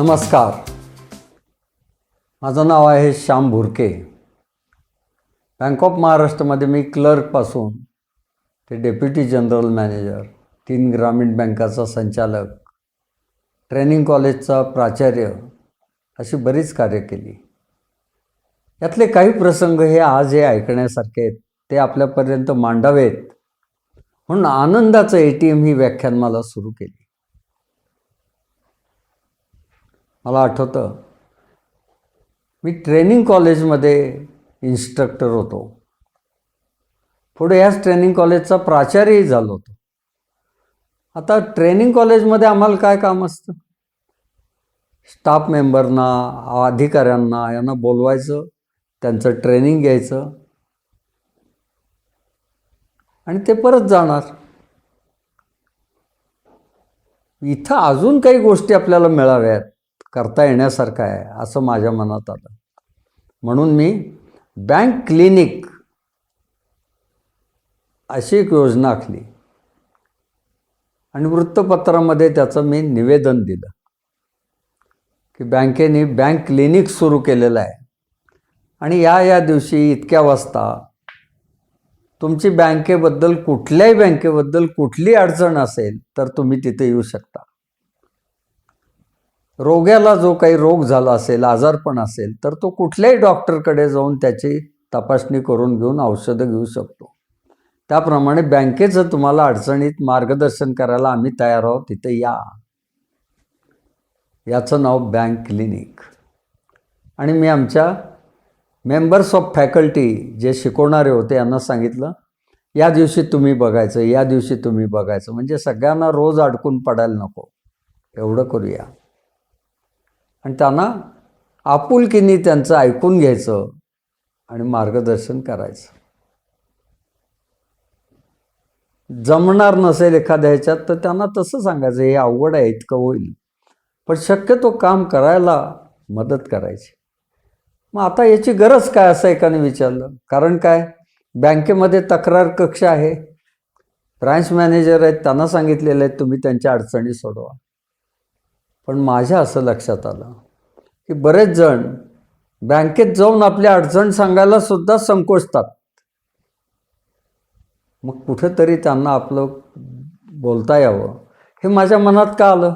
नमस्कार. माझं नाव आहे श्याम भुरके. बँक ऑफ महाराष्ट्रामध्ये मी क्लर्कपासून ते डेप्युटी जनरल मॅनेजर तीन ग्रामीण बँकाचा संचालक ट्रेनिंग कॉलेजचा प्राचार्य अशी बरीच कार्य केली. यातले काही प्रसंग हे आज हे ऐकण्यासारखे आहेत ते आपल्यापर्यंत मांडावेत. म्हणून आनंदाचं ए टी एम ही व्याख्यान मला सुरू केली. मला आठवतं. मी ट्रेनिंग कॉलेजमध्ये इन्स्ट्रक्टर होतो. पुढे याच ट्रेनिंग कॉलेजचा प्राचार्यही झालो होतो. आता ट्रेनिंग कॉलेजमध्ये आम्हाला काय काम असतं? स्टाफ मेंबरना अधिकाऱ्यांना यांना बोलवायचं त्यांचं ट्रेनिंग घ्यायचं. आणि ते परत जाणार. इथं अजून काही गोष्टी आपल्याला मिळाव्यात. करता येण्यासारखं आहे असं माझ्या मनात आलं. म्हणून मी बँक क्लिनिक अशी एक योजना आखली. आणि वृत्तपत्रामध्ये त्याचं मी निवेदन दिलं. की बँकेने बँक क्लिनिक सुरू केलेलं आहे. आणि या या दिवशी इतक्या वाजता तुमची बँकेबद्दल कुठल्याही बँकेबद्दल कुठली अडचण असेल तर तुम्ही तिथे येऊ शकता. रोग्याला जो काही रोग झाला असेल आजारपण असेल तर तो कुठल्याही डॉक्टरकडे जाऊन त्याची तपासणी करून घेऊन औषधं घेऊ शकतो. त्याप्रमाणे बँकेचं तुम्हाला अडचणीत मार्गदर्शन करायला आम्ही तयार आहोत तिथे या. याचं नाव बँक क्लिनिक. आणि मी आमच्या मेंबर्स ऑफ फॅकल्टी जे शिकवणारे होते यांना सांगितलं या दिवशी तुम्ही बघायचं या दिवशी तुम्ही बघायचं. म्हणजे सगळ्यांना रोज अडकून पडायला नको. एवढं करूया. आणि त्यांना आपुलकीने त्यांचं ऐकून घ्यायचं आणि मार्गदर्शन करायचं. जमणार नसेल एखाद्या ह्याच्यात तर त्यांना तसं सांगायचं हे अवघड आहे इतकं होईल. पण शक्यतो काम करायला मदत करायची. मग आता याची गरज काय असं एकाने विचारलं? कारण काय? बँकेमध्ये तक्रार कक्ष आहे. ब्रांच मॅनेजर आहेत त्यांना सांगितलेलं आहे तुम्ही त्यांच्या अडचणी सोडवा. पण माझ्या असं लक्षात आलं की बरेच जण बँकेत जाऊन आपली अडचण सांगायला सुद्धा संकोचतात. मग कुठेतरी त्यांना आपलं बोलता यावं हे माझ्या मनात का आलं?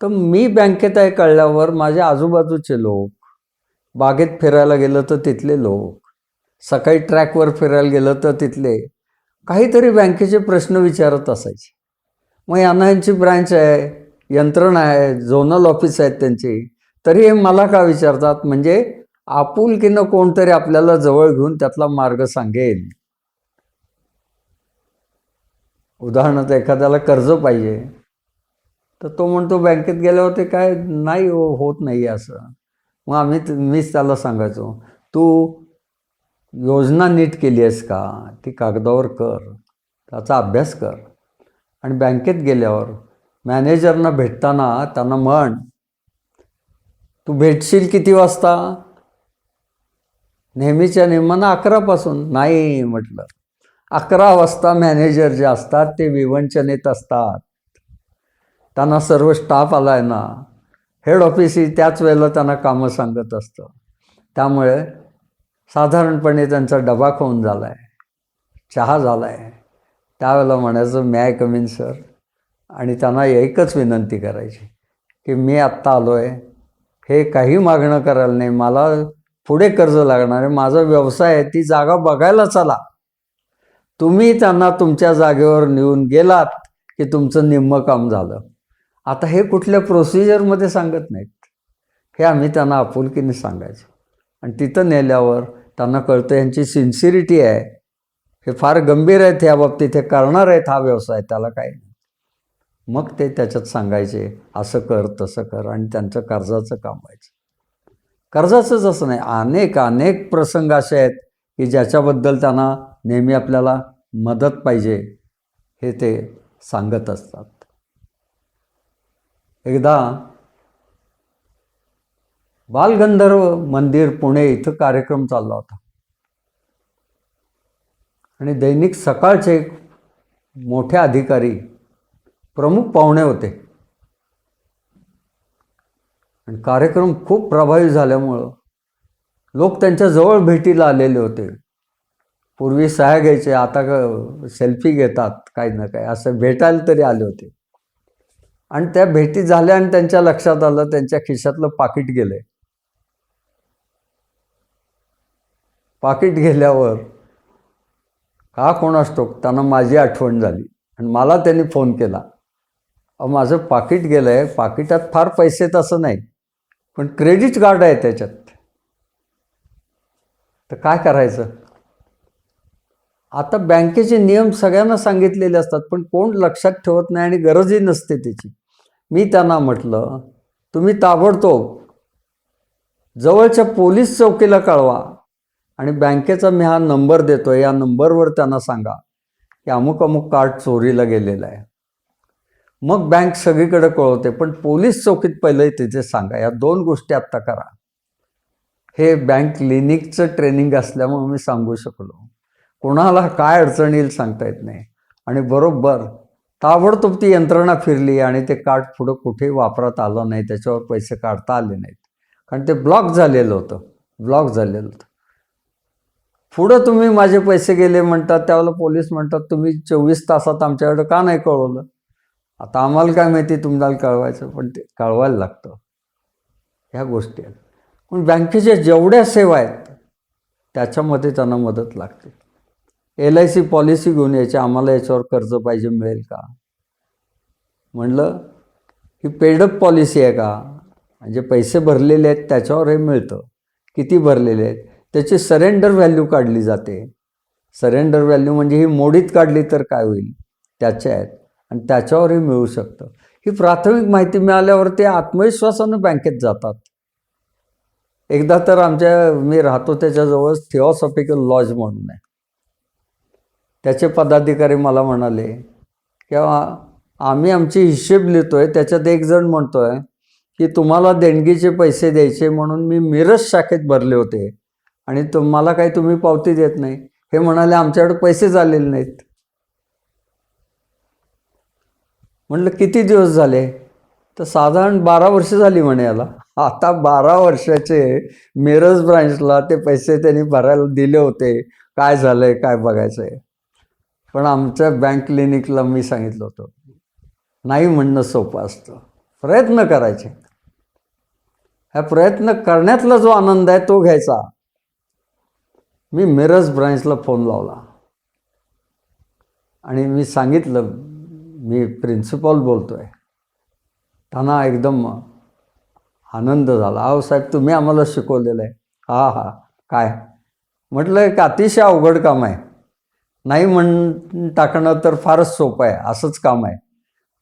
तर मी बँकेत आहे कळल्यावर माझ्या आजूबाजूचे लोक बागेत फिरायला गेलं तर तिथले लोक सकाळी ट्रॅकवर फिरायला गेलं तर तिथले काहीतरी बँकेचे प्रश्न विचारत असायचे. मग यांना यांची ब्रँच आहे यंत्रणा आहे झोनल ऑफिस आहेत त्यांची. तरी हे मला का विचारतात? म्हणजे आपुलकीनं कोणतरी आपल्याला जवळ घेऊन त्यातला मार्ग सांगेल. उदाहरणार्थ एखाद्याला कर्ज पाहिजे. तर तो म्हणतो बँकेत गेल्यावर ते काय नाही हो होत नाही असं. मग आम्ही मीच त्याला सांगायचो तू योजना नीट केली आहेस का? ती कागदावर कर. त्याचा अभ्यास कर. आणि बँकेत गेल्यावर मॅनेजरना भेटताना त्यांना म्हण तू भेटशील किती वाजता? नेहमीच्या नेमानं अकरापासून नाही म्हटलं. अकरा वाजता मॅनेजर जे असतात ते विवंचनेत असतात. त्यांना सर्व स्टाफ आला आहे ना. हेड ऑफिसही त्याच वेळेला त्यांना कामं सांगत असतं. त्यामुळे साधारणपणे त्यांचा डबा खाऊन झाला आहे चहा झाला आहे त्यावेळेला म्हणायचं मॅ कमीन सर आणि त्यांना एकच विनंती करायची की मी आत्ता आलो आहे हे काही मागणं करायला नाही मला पुढे कर्ज लागणार आहे माझा व्यवसाय आहे ती जागा बघायला चला. तुम्ही त्यांना तुमच्या जागेवर नेऊन गेलात की तुमचं निम्मं काम झालं. आता हे कुठल्या प्रोसिजरमध्ये सांगत नाहीत. हे आम्ही त्यांना आपुलकीने सांगायचं. आणि तिथं नेल्यावर त्यांना कळतं यांची सिन्सिरिटी आहे. हे फार गंभीर आहेत ह्या बाबतीत हे करणार आहेत हा व्यवसाय त्याला काही नाही. मग ते त्याच्यात सांगायचे असं कर तसं कर आणि त्यांचं कर्जाचं काम व्हायचं. कर्जाचंच असं नाही अनेक अनेक प्रसंग असे आहेत की ज्याच्याबद्दल त्यांना नेहमी आपल्याला मदत पाहिजे हे ते सांगत असतात. एकदा बालगंधर्व मंदिर पुणे इथं कार्यक्रम चालला होता. आणि दैनिक सकाळचे मोठे अधिकारी प्रमुख पाहुणे होते. आणि कार्यक्रम खूप प्रभावी झाल्यामुळं लोक त्यांच्या जवळ भेटीला आलेले होते. पूर्वी सह्या घ्यायचे आता सेल्फी घेतात काही ना काही असं भेटायला तरी आले होते. आणि त्या भेटी झाल्या आणि त्यांच्या लक्षात आलं त्यांच्या खिशातलं पाकिट गेलंय पाकिट गेल्यावर का कोण असतो? त्यांना माझी आठवण झाली. आणि मला त्यांनी फोन केला. माझं पाकिट गेलं आहे पाकिटात फार पैसे तसं नाही. पण क्रेडिट कार्ड आहे त्याच्यात. तर काय करायचं? आता बँकेचे नियम सगळ्यांना सांगितलेले असतात पण कोण लक्षात ठेवत नाही आणि गरजही नसते त्याची. मी त्यांना म्हटलं तुम्ही ताबडतोब जवळच्या पोलीस चौकीला कळवा आणि बँकेचा मी हा नंबर देतो या नंबरवर त्यांना सांगा की अमुक अमुक कार्ड चोरीला गेलेलं आहे. मग बँक सगळीकडे कळवते. पण पोलीस चौकीत पहिले तिथे सांगा. या दोन गोष्टी आत्ता करा. हे बँक क्लिनिकचं ट्रेनिंग असल्यामुळे मी सांगू शकलो. कोणाला काय अडचण येईल सांगता येत नाही. आणि बरोबर ताबडतोब ती यंत्रणा फिरली आणि ते कार्ड पुढं कुठेही वापरात आलं नाही त्याच्यावर पैसे काढता आले नाहीत. कारण ते ब्लॉक झालेलं होतं. ब्लॉक झालेलं होतं. पुढं तुम्ही माझे पैसे गेले म्हणतात त्यावेळेला पोलीस म्हणतात तुम्ही चोवीस तासात आमच्याकडे का नाही कळवलं? आता आम्हाला काय माहिती तुम्हाला कळवायचं पण ते कळवायला लागतं. ह्या गोष्टी आहेत. पण बँकेच्या जेवढ्या सेवा आहेत त्याच्यामध्ये त्यांना मदत लागते. एल आय सी पॉलिसी घेऊन यायची आम्हाला याच्यावर कर्ज पाहिजे मिळेल का? म्हणलं ही पेडअप पॉलिसी आहे का? म्हणजे पैसे भरलेले आहेत त्याच्यावर हे मिळतं. किती भरलेले आहेत? त्याची सरेंडर व्हॅल्यू काढली जाते. सरेंडर व्हॅल्यू म्हणजे ही मोडीत काढली तर काय होईल? त्याच्या आहेत. आणि त्याच्यावरही मिळू शकतं. ही प्राथमिक माहिती मिळाल्यावर ते आत्मविश्वासानं बँकेत जातात. एकदा तर आमच्या मी राहतो त्याच्याजवळ थिओसॉफिकल लॉज म्हणून आहे. त्याचे पदाधिकारी मला म्हणाले किंवा आम्ही आमची हिशेब लिहितोय त्याच्यात एक जण म्हणतोय की तुम्हाला देणगीचे पैसे द्यायचे म्हणून मी मिरज शाखेत भरले होते आणि तुम्हाला काही तुम्ही पावती देत नाही. हे म्हणाले आमच्याकडे पैसे झालेले नाहीत. म्हटलं किती दिवस झाले? तर साधारण बारा वर्ष झाली म्हणे याला. आता बारा वर्षाचे मिरज ब्रांचला ते पैसे त्यांनी भरायला दिले होते. काय झालंय काय बघायचं आहे पण आमच्या बँक क्लिनिकला मी सांगितलं होतं नाही म्हणणं सोपं असतं. प्रयत्न करायचे. ह्या प्रयत्न करण्यातला जो आनंद आहे तो घ्यायचा. मी मिरज ब्रांचला फोन लावला. आणि मी सांगितलं मी प्रिन्सिपॉल बोलतो आहे त्यांना एकदम आनंद झाला. अहो साहेब तुम्ही आम्हाला शिकवलेलं आहे. हा हा काय? म्हटलं एक अतिशय अवघड काम आहे. नाही म्हण टाकणं तर फारच सोपं आहे. असंच काम आहे.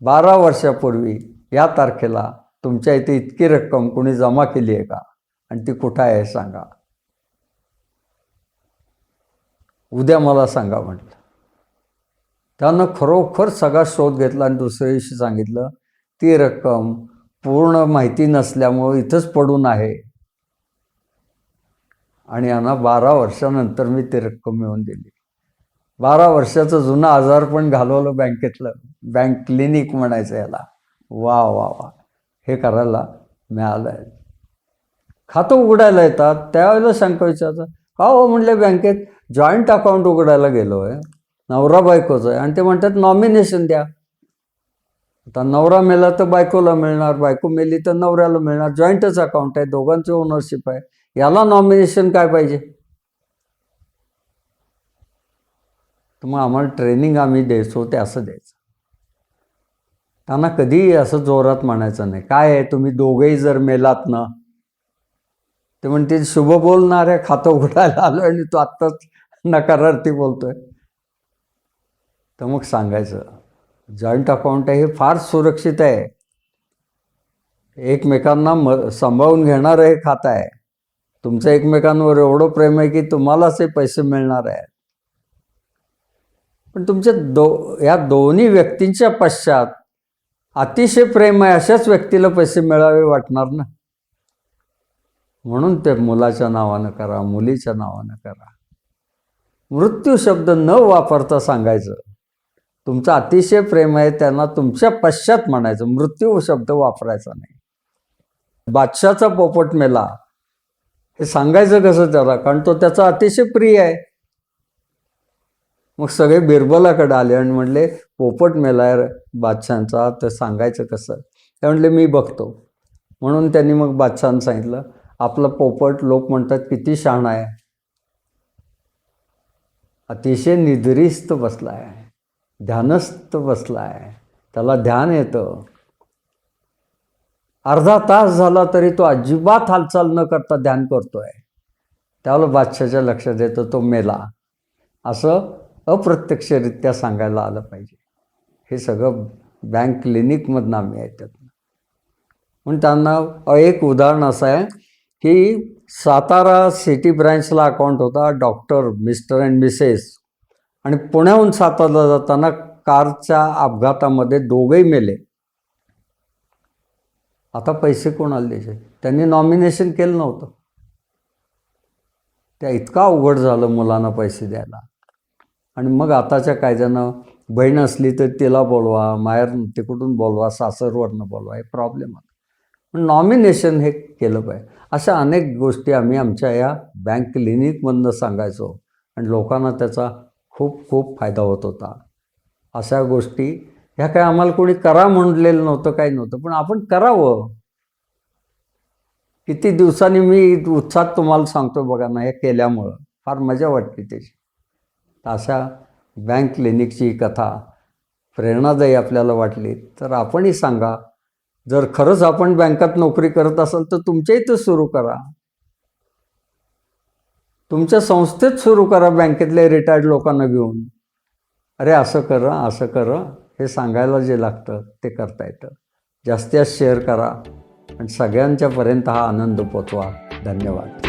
बारा वर्षापूर्वी या तारखेला तुमच्या इथे इतकी रक्कम कोणी जमा केली आहे का? आणि ती कुठं आहे सांगा. उद्या मला सांगा म्हटलं. त्यानं खरोखर सगळा शोध घेतला आणि दुसऱ्या दिवशी सांगितलं ती रक्कम पूर्ण माहिती नसल्यामुळं इथंच पडून आहे. आणि यांना बारा वर्षानंतर मी ती रक्कम मिळवून दिली. बारा वर्षाचं जुनं आजार पण घालवलं बँकेतलं बँक क्लिनिक म्हणायचं याला. वा वा वा. हे करायला मिळालं आहे खातं उघडायला येतात त्यावेळेला शंका विचारतात का हो? म्हणले बँकेत जॉईंट अकाउंट उघडायला गेलो आहे नवरा बायकोचं आहे. आणि ते म्हणतात नॉमिनेशन द्या. आता नवरा मेला तर बायकोला मिळणार बायको मेली तर नवऱ्याला मिळणार. जॉईंटच अकाउंट आहे दोघांचे ओनरशिप आहे. याला नॉमिनेशन काय पाहिजे? तर मग आम्हाला ट्रेनिंग आम्ही द्यायचो ते असं द्यायचं. त्यांना कधीही असं जोरात म्हणायचं नाही. काय आहे? तुम्ही दोघेही जर मेलात ना? ते म्हणते शुभ बोलणाऱ्या खातं उघडायला आलो आणि तो आत्ताच नकारार्थी बोलतोय. तर मग सांगायचं जॉईंट अकाउंट आहे हे फार सुरक्षित आहे. एकमेकांना म सांभाळून घेणारं हे खातं आहे. तुमचं एकमेकांवर एवढं प्रेम आहे की तुम्हालाच हे पैसे मिळणार आहेत पण तुमच्या दो या दोन्ही व्यक्तींच्या पश्चात अतिशय प्रेम आहे अशाच व्यक्तीला पैसे मिळावे वाटणार ना? म्हणून ते मुलाच्या नावानं करा मुलीच्या नावानं करा. मृत्यू शब्द न वापरता सांगायचं तुमचं अतिशय प्रेम आहे त्यांना तुमच्या पश्चात म्हणायचं. मृत्यू शब्द वापरायचा नाही. बादशाचा पोपट मेला. हे सांगायचं कसं त्याला? कारण तो त्याचा अतिशय प्रिय आहे. मग सगळे बिरबलाकडे आले आणि म्हणले पोपट मेलाय बादशांचा तर सांगायचं कसं? ते म्हणले मी बघतो. म्हणून त्यांनी मग बादशाहनं सांगितलं आपलं पोपट लोक म्हणतात किती शहाणा आहे. अतिशय निद्रिस्त बसला आहे. ध्यानस्थ बसला आहे त्याला ध्यान येतं. अर्धा तास झाला तरी तो अजिबात हालचाल न करता ध्यान करतोय. त्याला बादशाच्या लक्षात येतं तो मेला. असं अप्रत्यक्षरित्या सांगायला आलं पाहिजे. हे सगळं बँक क्लिनिकमधनं आम्ही ऐकत म्हणून त्यांना एक उदाहरण असं आहे की सातारा सिटी ब्रँचला अकाउंट होता डॉक्टर मिस्टर अँड मिसेस आणि पुण्याहून सातारला जाताना कारच्या अपघातामध्ये दोघेही मेले. आता पैसे कोणाला द्यायचे त्यांनी नॉमिनेशन केलं नव्हतं. त्या इतका अवघड झालं मुलांना पैसे द्यायला. आणि मग आताच्या कायद्यानं बहीण असली तर तिला बोलवा माहेर तिकडून बोलवा सासरवरनं बोलवा हे प्रॉब्लेम आहे. पण नॉमिनेशन हे केलं पाहिजे. अशा अनेक गोष्टी आम्ही आमच्या या बँक क्लिनिकमधनं सांगायचो. आणि लोकांना त्याचा खूप खूप फायदा होत होता. अशा गोष्टी ह्या काय आम्हाला कोणी करा म्हणलेलं नव्हतं काही नव्हतं. पण आपण करावं. किती दिवसांनी मी उत्साहात तुम्हाला सांगतो बघा ना हे केल्यामुळं. फार मजा वाटते त्याची. अशा बँक क्लिनिकची कथा प्रेरणादायी आपल्याला वाटली. तर आपणही सांगा जर खरंच आपण बँकात नोकरी करत असाल तर तुमच्या इथं सुरू करा. तुमच्या संस्थेत सुरू करा बँकेतल्या रिटायर्ड लोकांना घेऊन. अरे असं करा असं करा. हे सांगायला जे लागतं ते करता येतं. जास्तीत जास्त शेअर करा. आणि सगळ्यांच्यापर्यंत हा आनंद पोचवा. धन्यवाद.